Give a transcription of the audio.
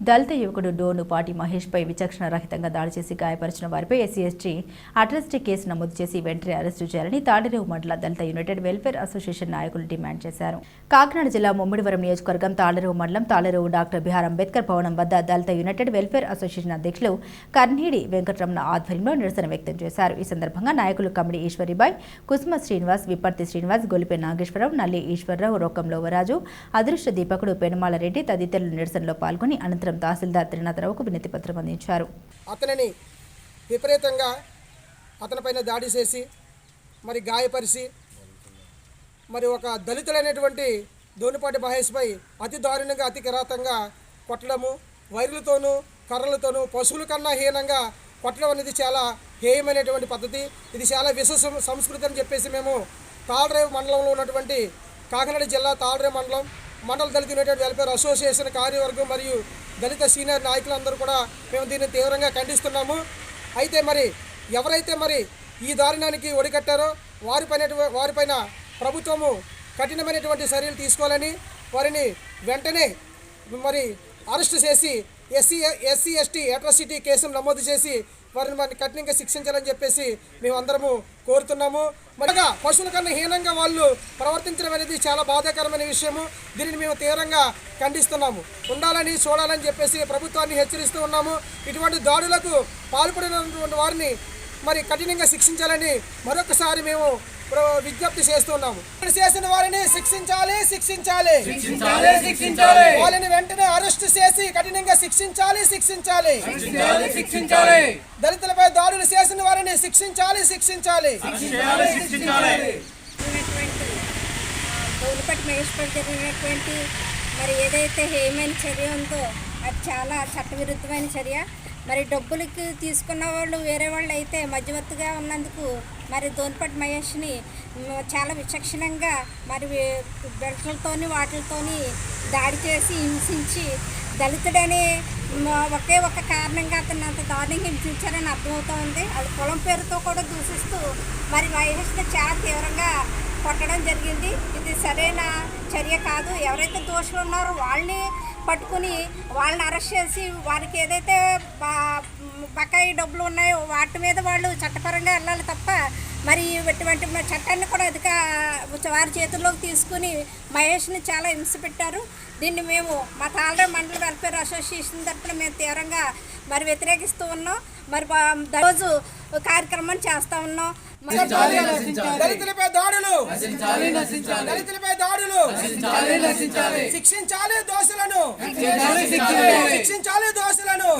దళిత యువకుడు డోను పాటి మహేష్పై విచక్షణ రహితంగా దాడి చేసి గాయపరిచిన వారిపై ఎస్సీ ఎస్టీ కేసు నమోదు చేసి వెంటనే అరెస్టు చేయాలని తాడిరేవు మండల దళిత యునైటెడ్ వెల్ఫేర్ అసోసియేషన్ నాయకులు డిమాండ్ చేశారు. కాకినాడ జిల్లా ముమ్మిడివరం నియోజకవర్గం తాళరేవు మండలం తాళరేవు డాక్టర్ బిహార్ అంబేద్కర్ భవనం వద్ద దళిత యునైటెడ్ వెల్ఫేర్ అసోసియేషన్ అధ్యక్షులు కర్నీడి వెంకటరమణ ఆధ్వర్యంలో నిరసన వ్యక్తం చేశారు. ఈ సందర్భంగా నాయకులు కమిడి ఈశ్వరిబాయ్ కుసుమ శ్రీనివాస్ విపర్తి శ్రీనివాస్ గొలిపే నాగేశ్వరరావు నల్లి ఈశ్వరరావు రోకం లోవరాజు అదృష్ట దీపకుడు పెనుమాల రెడ్డి తదితరులు నిరసనలో పాల్గొని అనంతరం తహసీల్దార్ త్రినాథరావుకు వినతి పత్రం అందించారు. అతనిని విపరీతంగా అతనిపైన దాడి చేసి మరి గాయపరిచి మరి ఒక దళితులైనటువంటి దోనిపాటి మహేష్పై అతి దారుణంగా అతి కిరాతంగా కొట్టడము వైర్లతోనూ కర్రలతోనూ పశువుల కన్నా హీనంగా కొట్టడం అనేది చాలా హేయమైనటువంటి పద్ధతి. ఇది చాలా విశ్వ సంస్కృతి అని చెప్పేసి మేము తాళరేవు మండలంలో ఉన్నటువంటి కాకినాడ జిల్లా తాళరేవు మండలం మండల దళిత యునైటెడ్ వెల్ఫేర్ అసోసియేషన్ కార్యవర్గం మరియు దళిత సీనియర్ నాయకులందరూ కూడా మేము దీన్ని తీవ్రంగా ఖండిస్తున్నాము. అయితే మరి ఎవరైతే మరి ఈ దారుణానికి ఒడికట్టారో వారిపైన వారిపైన ప్రభుత్వము కఠినమైనటువంటి చర్యలు తీసుకోవాలని వారిని వెంటనే మరి అరెస్ట్ చేసి ఎస్సీ ఎస్సీ ఎస్టీ అట్రాసిటీ కేసును నమోదు చేసి వారిని వారిని కఠినంగా శిక్షించాలని చెప్పేసి మేమందరము కోరుతున్నాము. మరిగా పశువుల కన్నా హీనంగా వాళ్ళు ప్రవర్తించడం అనేది చాలా బాధాకరమైన విషయము. దీనిని మేము తీవ్రంగా ఖండిస్తున్నాము. ఉండాలని చూడాలని చెప్పేసి ప్రభుత్వాన్ని హెచ్చరిస్తూ ఉన్నాము. ఇటువంటి దాడులకు పాల్పడినటువంటి వారిని మరి కఠినంగా శిక్షించాలని మరొకసారి మేము విజ్ఞప్తి చేస్తున్నాము. చేసిన వారిని శిక్షించాలి శిక్షించాలి. శిక్షించాలి శిక్షించాలి. వాళ్ళని వెంటనే అరెస్ట్ చేసి కఠినంగా శిక్షించాలి శిక్షించాలి. శిక్షించాలి శిక్షించాలి. దళితులపై దాడులు చేసిన వారిని శిక్షించాలి శిక్షించాలి. మహేశ్వర్ జరిగినటువంటి మరి ఏదైతే హేమైన చర్య ఉందో అది చాలా చట్టవిరుద్ధమైన చర్య. మరి డబ్బులకి తీసుకున్న వాళ్ళు వేరే వాళ్ళు అయితే మధ్యవర్తిగా ఉన్నందుకు మరి దోనిపట్టి మహేష్ని చాలా విచక్షణంగా మరి బెల్ట్లతోని వాటితోని దాడి చేసి హింసించి దళితుడని ఒకే ఒక కారణంగా అతను అంత దారుణంగా హింసించారని అర్థమవుతోంది. అది కులం పేరుతో కూడా దూషిస్తూ మరి మహేష్ని చాలా తీవ్రంగా కొట్టడం జరిగింది. ఇది సరైన చర్య కాదు. ఎవరైతే దోషులు ఉన్నారో వాళ్ళని పట్టుకుని వాళ్ళని అరెస్ట్ చేసి వారికి ఏదైతే బకాయి డబ్బులు ఉన్నాయో వాటి మీద వాళ్ళు చట్టపరంగా వెళ్ళాలి తప్ప మరి ఇటువంటి చట్టాన్ని కూడా అధిక వారి చేతుల్లోకి తీసుకుని మహేష్ని చాలా హింస పెట్టారు దీన్ని మేము మా తాళర మండల వెల్ఫేర్ అసోసియేషన్ తరఫున మేము తీవ్రంగా మరి వ్యతిరేకిస్తూ ఉన్నాం మరి రోజు కార్యక్రమం చేస్తూ ఉన్నాం నశించాలి నశించాలి. దళితులపై దాడులు. నశించాలి నశించాలి. శిక్షించాలి దోషులను. శిక్షించాలి దోషులను.